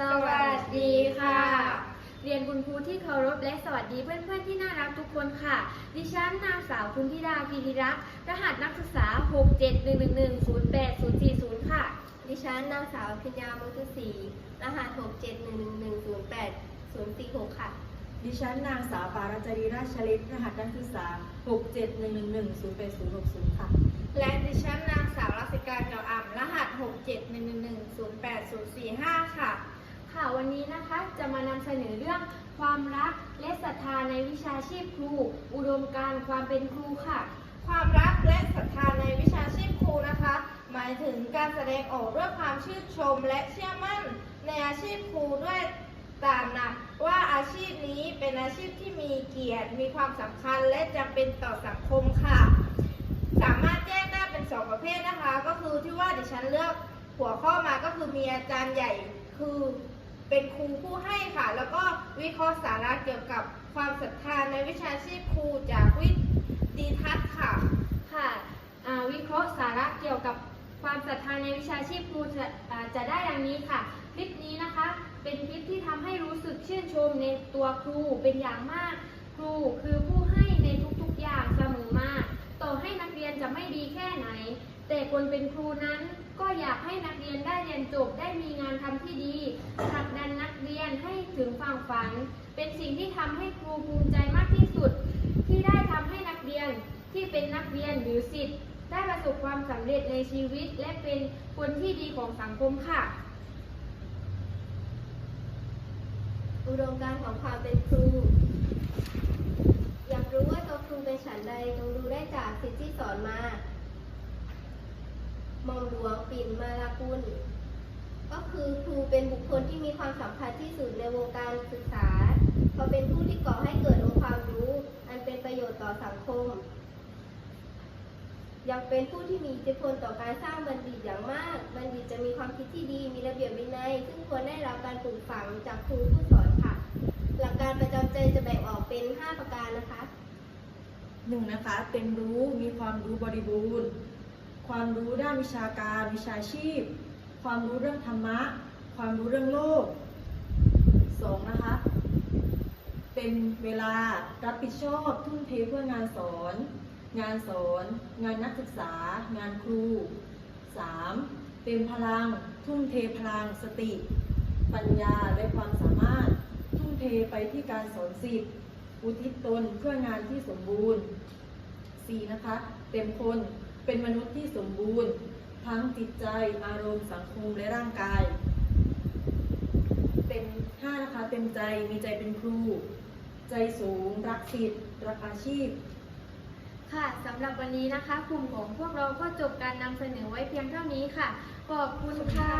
สวัสดีค่ะ เรียนคุณครูที่เคารพและสวัสดีเพื่อนๆที่น่ารักทุกคนค่ะ ดิฉันนางสาวคุณธิดาพีริรักษ์รหัสนักศึกษา 671110840 ค่ะ ดิฉันนางสาวพิญญามุตุศรีรหัส 6 7 1 1 1 0 8 0 4 6 ค่ะ ดิฉันนางสาวปาราจารีราชเล็กรหัสนักศึกษา 67111080060 ค่ะ และดิฉันนางสาวรักษิการเก่าอ่ำรหัส 67111080045 ค่ะ ค่ะวันนี้นะคะจะมานำเสนอเรื่องความรักและศรัทธาในวิชาชีพครู อุดมการความเป็นครูค่ะ ความรักและศรัทธาในวิชาชีพครูนะคะ หมายถึงการแสดงออกด้วยความชื่นชม และเชื่อมั่นในอาชีพครูด้วยตามนักว่าอาชีพนี้เป็นอาชีพที่มีเกียรติ มีความสำคัญและจำเป็นต่อสังคมค่ะ สามารถแยกได้เป็นสองประเภทนะคะ ก็คือที่ว่าดิฉันเลือกหัวข้อมาก็คือมีอาจารย์ใหญ่คือ เป็นครูผู้ให้ค่ะ แล้วก็วิเคราะห์สาระเกี่ยวกับความศรัทธาในวิชาชีพครูจากวิดีทัศน์ค่ะ ค่ะวิเคราะห์สาระเกี่ยวกับความศรัทธาในวิชาชีพครูจะจะได้ดังนี้ค่ะ คลิปนี้นะคะเป็นคลิปที่ทำให้รู้สึกชื่นชมในตัวครูเป็นอย่างมาก ครูคือผู้ แต่คนเป็นครูนั้นก็อยากให้นักเรียนได้เรียนจบได้มีงานทำที่ดีผลักดันนักเรียนให้ถึงฝั่งฝัน เป็นสิ่งที่ทำให้ครูภูมิใจมากที่สุด ที่ได้ทำให้นักเรียนที่เป็นนักเรียนหรือสิทธิ์ได้ประสบความสำเร็จในชีวิต และเป็นคนที่ดีของสังคมค่ะ อุดมการของความเป็นครู อยากรู้ว่าตัวครูเป็นฉันใดต้องดูได้จากสิ่งที่สอนมา มอมหลวงปิ่นมาลากุล ก็คือครูเป็นบุคคลที่มีความสำคัญที่สุดในวงการศึกษาเขาเป็นผู้ที่ก่อให้เกิดองค์ความรู้ อันเป็นประโยชน์ต่อสังคม ยังเป็นผู้ที่มีอิทธิพลต่อการสร้างบัณฑิตอย่างมาก บัณฑิตจะมีความคิดที่ดี มีระเบียบวินัย ซึ่งควรได้รับการปลูกฝังจากครูผู้สอนค่ะ หลักการประจำใจจะแบ่งออกเป็น 5 ประการนะคะหนึ่งนะคะเต็มรู้มีความรู้บริบูรณ์ ความรู้ด้านวิชาการ วิชาชีพ ความรู้เรื่องธรรมะ ความรู้เรื่องโลกสองนะคะ เป็นเวลารับผิดชอบทุ่มเทเพื่องานสอน งานสอน งานนักศึกษา งานครู 3. เต็มพลัง ทุ่มเทพลังสติ ปัญญาและความสามารถ ทุ่มเทไปที่การสอนสิทธิ์อุทิศตนเพื่องานที่สมบูรณ์ 4. นะคะเต็มคน เป็นมนุษย์ที่สมบูรณ์ ทั้งจิตใจ อารมณ์ สังคม และร่างกาย เป็น 5. นะคะเต็มใจ มีใจเป็นครู ใจสูง รักสิทธิ์ รักอาชีพ ค่ะสำหรับวันนี้นะคะ กลุ่มของพวกเราก็จบการนำเสนอไว้เพียงเท่านี้ค่ะ ขอบคุณค่ะ